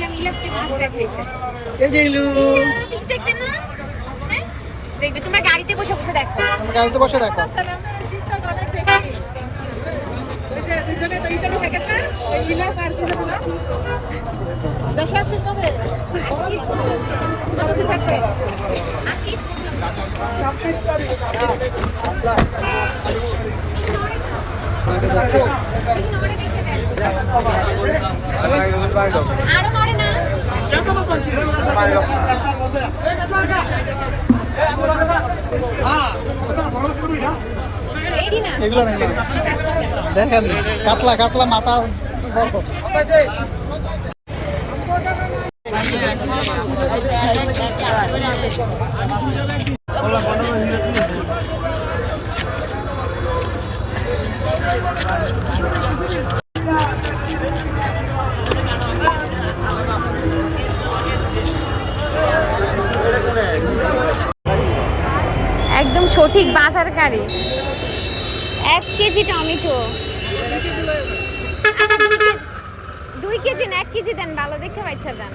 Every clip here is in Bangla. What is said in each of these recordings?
আসছিলাম ইলেকট্রিক মাছ দেখাইতে এঞ্জেলু ফিশ দেখতে না? হ্যাঁ? দেখবে তোমরা গাড়িতে বসে বসে দেখো। তুমি গাড়িতে বসে দেখো। না দেখেন কাতলা কাতলা মাথা বড় একদম সঠিক বাজার গাড়ি এক কেজি টমেটো। দুই কেজি না, এক কেজি দেন, ভালো দেখে বাচ্চা দেন।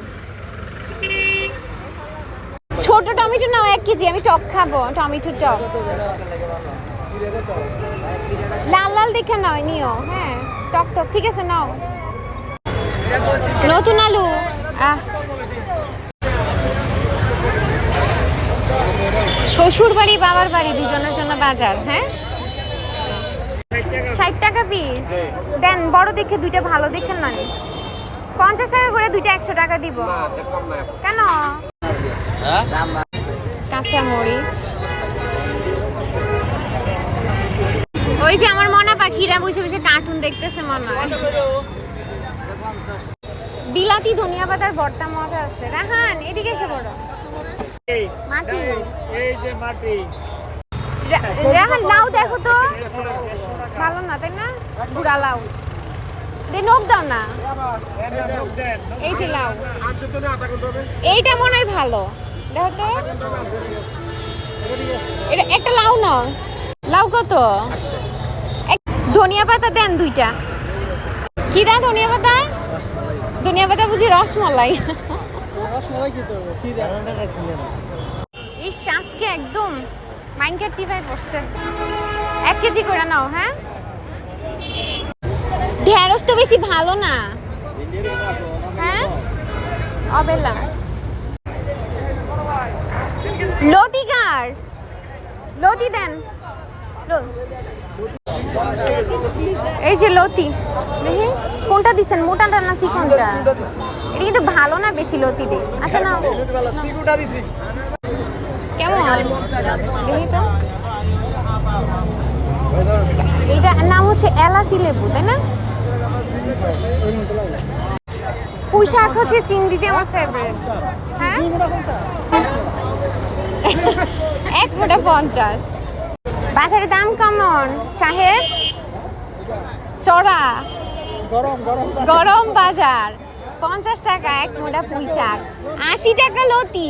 ছোট টমেটো নাও, এক কেজি, আমি টক খাব, টমেটো টক। লাল লাল দেখে নাও, নিও হ্যাঁ টক টক, ঠিক আছে, নাও। নতুন আলু, আহ শ্বশুর বাড়ি বাবার বাড়ি দুজনের জন্য বাজার হ্যাঁ? ষাট টাকা পিস দেন বড় দেখে দুইটা ভালো দেখে না পঞ্চাশ টাকা করে দুইটা একশো টাকা দিব। কেন? কাঁচা মরিচ। ওই যে আমার মনা পাখিরা বসে বসে কার্টুন দেখতেছে মনে হয়। বিলাতি ধনিয়া পাতার ভর্তা মজা আছে। রাহান এদিকে এসে বড়। মাটি। এই যে মাটি। রাহান লাউ দেখো তো। ভালো না তাই না? বুড়া লাউ। দে নখ দাও না। এই যে লাউ। এইটা মনে হয় ভালো। দেখো তো। এটা একটা লাউ নাও। লাউ কত? ধনিয়া পাতা দেন দুইটা। কি দেন ধনিয়া পাতা? ধনিয়া পাতা বুঝি রসমলাই। এই শ্বাসকে একদম মাইনকার চিপায় পড়ছে। এক কেজি করে নাও হ্যাঁ? ঢেঁড়স তো বেশি ভালো না। হ্যাঁ? অবেলা। লতিকার লতি দেন। এই যে লতি দেখি, কোনটা দিচ্ছেন মোটাটা না চিকনটা? ভালো না বেশি লতি দে? আচ্ছা না কেমন? তো এইটার নাম হচ্ছে এলাচি লেবু তাই না? পুঁই শাক হচ্ছে চিংড়ি দিয়ে আমার ফেভারিট হ্যাঁ? এক মোটা পঞ্চাশ। বাজারের দাম কেমন? সাহেব চড়া? গরম বাজার। পঞ্চাশ টাকা এক মোটা পুঁই শাক। আশি টাকা লতি।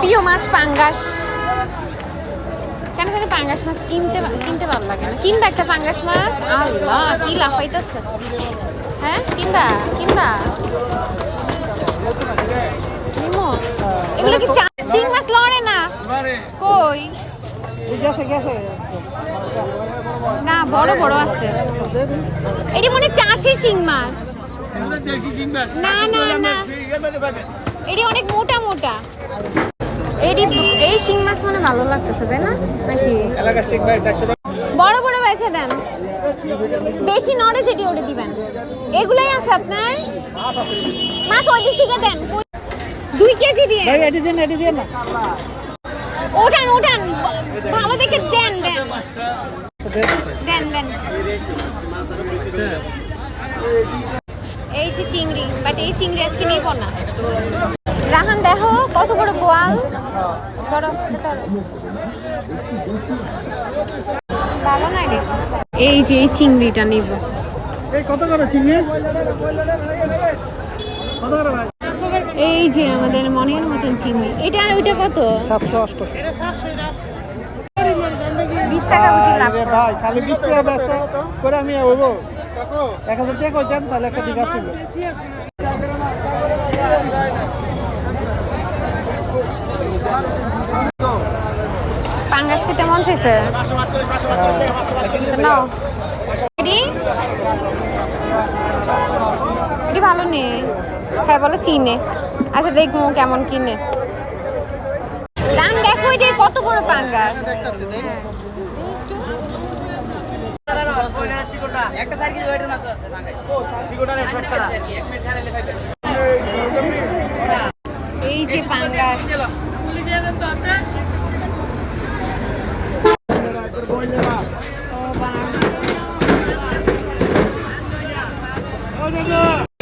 প্রিয় মাছ পাঙ্গাস। কেন জানি পাঙ্গাস মাছ কিনতে কিনতে ভালো লাগে না। কিনবা একটা পাঙ্গাস মাছ? আল্লাহ কি লাফাইতেছে হ্যাঁ কিনবা কিনবা। নিমো এগুলো কি চা মাছ লড়ে না? কই? না বড় বড় আছে। এটি মনে হয় চাষের শিং মাছ। না না না। এটি অনেক মোটা মোটা। এটি এই শিং মাছ মানে ভালো লাগতেছে তাই না? নাকি? বড় বড় বেছে দেন। বেশি নড়ে যেটি ওটা দিবেন। এগুলাই আছে আপনার? মাছ ওই দিক থেকে দেন। দুই কেজি দিয়ে। এটি দিন এটি দিন। না ওঠান ওঠান। ভালো দেখে দেন দেন। দেন দেন। এই যে চিংড়ি বাট এই চিংড়ি আজকে নিব না রাহান, দেখো কত বড় গোয়াল। ভালো না এই যে এই চিংড়িটা নিব। কত করে চিংড়ি? কত করে ভাই? এই যে আমাদের মনের মতন চিংড়ি এটা আর ওইটা কত? সাতশো অষ্টশো বিশ টাকা বুঝি লাভ ভাই খালি বিশ টাকা ব্যবসা করে আমি হইব এক হাজার টাকা কই দেন তাহলে একটা দিঘা ছিল পাঙ্গাস খেতে মন চাইছে? নাও। ভালো নেই। হ্যাঁ বলে চিনে। আচ্ছা দেখব কেমন কিনে। দাম দেখো যে কত বড় পাঙ্গাস? দেখতাছি, দেখ। হ্যাঁ। এই লেখাই এই যে পাঙ্গাস। বাবা।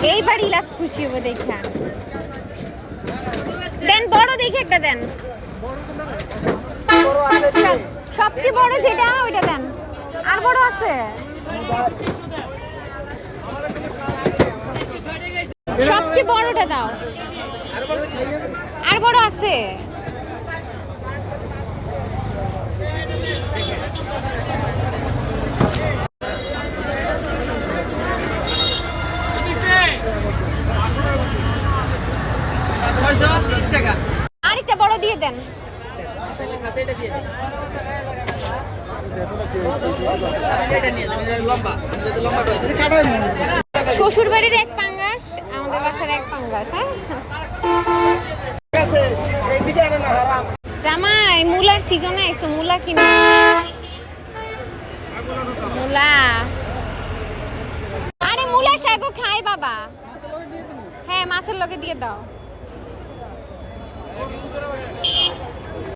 এইবার ইলাফ খুশি হব দেখা দেন, বড় দেখে একটা দেন। সবচেয়ে বড় যেটা, ওইটা দেন। আর বড় আছে? সবচেয়ে বড়টা দাও। আর বড় আছে ছয়শো তিরিশ টাকা আরেকটা বড় দিয়ে দেন তাহলে খাতে এটা দিয়ে দিন তাহলে এটা নিয়ে যান এটা লম্বা যদি লম্বা করে শ্বশুর বাড়ির এক পাঙ্গাস আমাদের বাসার এক পাঙ্গাস হ্যাঁ? জামাই মূলার সিজনে আইসো মূলা কিনে মূলা। আরে মূলা শাকও খাই বাবা। হ্যাঁ মাছের লগে দিয়ে দাও।